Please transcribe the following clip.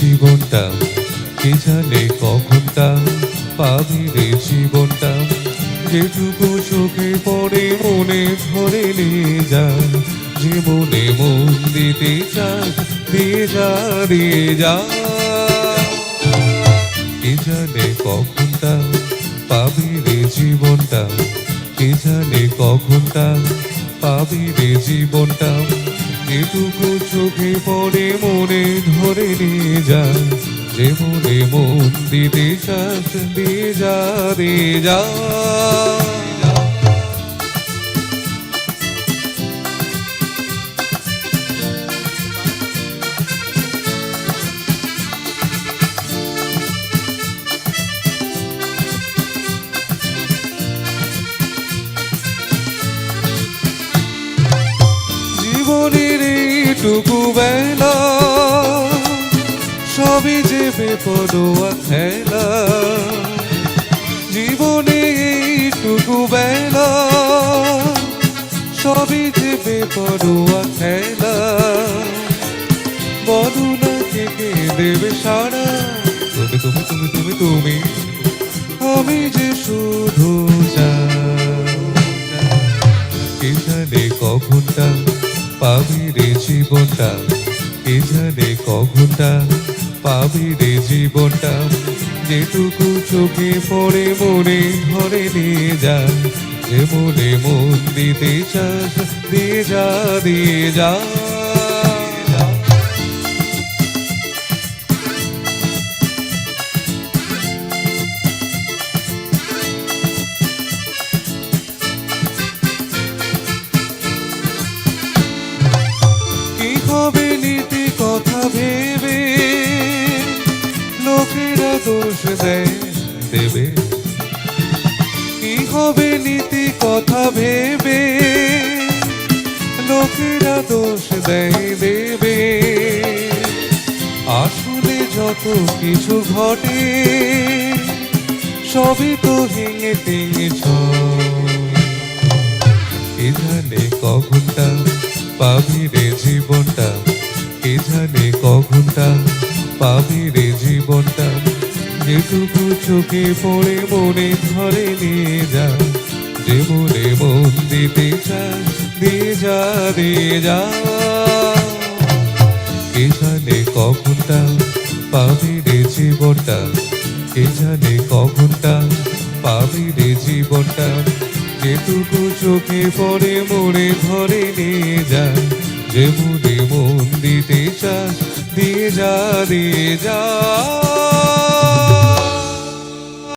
জীবনটা কে জানে কখনটা পাবি রে জীবনটা। যেটুকু চোখে পড়ে, মনে ধরে নিয়ে যা, যে মনে দিতে চাস, দিয়ে যা দিয়ে যা। কে জানে কখনটা পাবি রে জীবনটা, কে জানে কখনটা পাবি রে জীবনটা। যেটুকু চোখে পড়ে মনে ধরে নিয়ে যা, যে মনে মন দিতে শ্বাস দিয়ে যা দিয়ে যা। এইটুকু বেলা সবই যে বেপরোয়া খেলা। জীবনে এইটুকু বেলা সবই যে বেপরোয়া খেলা। বলো না কে কে দেবে সারা তুমি তুমি তুমি তুমি তুমি। আমি যে শুধু জীবনটা কে জানে কখনটা পাবি রে জীবনটা? যেটুকু চোখে পড়ে মনে ধরে নিয়ে যা যে মনে মন দিতে চাস, দিয়ে যা দিয়ে যা। দোষ দেবে। কি হবে নীতি কথা ভেবে? লোকেরা দোষ দেয় দেবে। আসলে যত কিছু ঘটে, সবই তো ভেঙে কে জানে কখনটা পাবি রে? যেটুকু চোখে পড়ে, মনে ধরে নিয়ে যা। যে মনে মন দিতে চাস দিয়ে যা দিয়ে যা। কে জানে কখনটা পাবি রে জীবনটা? কে জানে কখনটা পাবি রে জীবনটা? যেটুকু চোখে পড়ে, মনে ধরে নিয়ে যা। যে মনে মন দিতে চাস দিয়ে যা দিয়ে যা।